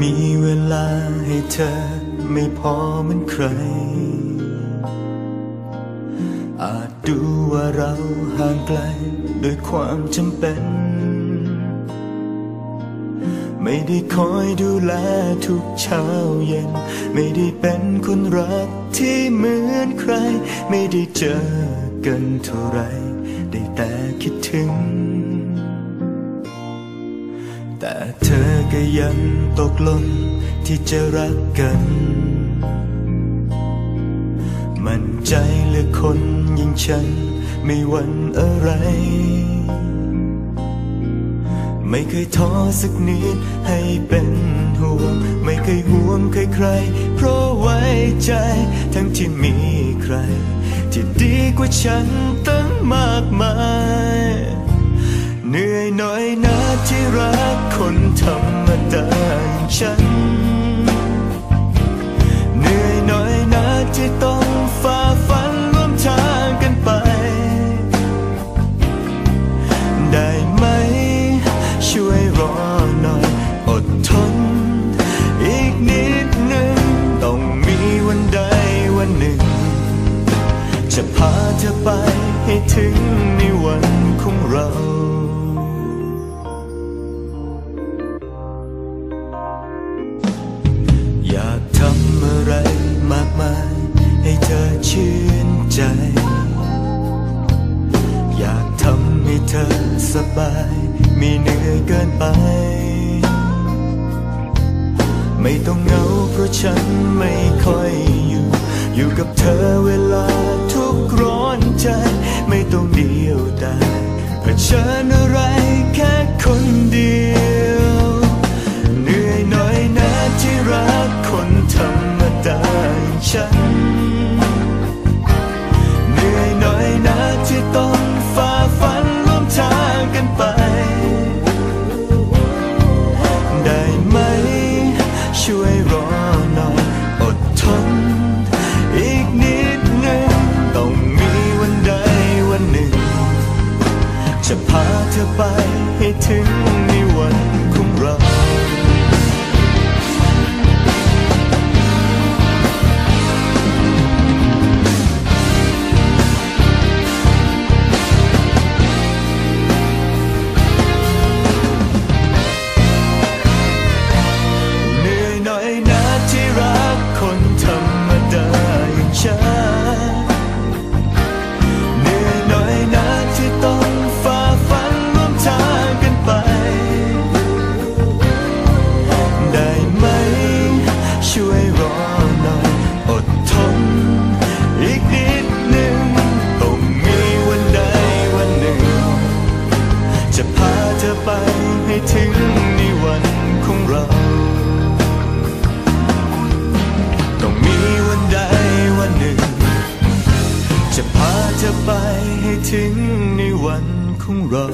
มีเวลาให้เธอไม่พอเหมือนใคร อาจดูว่าเราห่างไกลโดยความจำเป็น ไม่ได้คอยดูแลทุกเช้าเย็น ไม่ได้เป็นคนรักที่เหมือนใคร ไม่ได้เจอกันเท่าไร ได้แต่คิดถึง แต่เธอก็ยังตกลงที่จะรักกัน มันใจเหลือคนอย่างฉันไม่หวั่นอะไร ไม่เคยท้อสักนิดให้เป็นห่วง ไม่เคยห่วงใครๆเพราะไว้ใจทั้งที่มีใคร ที่ดีกว่าฉันตั้ง พาเธอไปให้ถึงในวันของเราอยากทำอะไรมากมายให้เธอชื่นใจ อยากทำให้เธอสบายมีเหนื่อยเกินไป ไม่ต้องเหงาเพราะฉันไม่ค่อยอยู่ อยู่กับเธอเวลา ทุกข์ร้อนใจ ไม่ต้องเดียวดายเผชิญอะไรแค่คนเดียว จะพาเธอไปให้ถึง จะไปให้ถึงในวันของเรา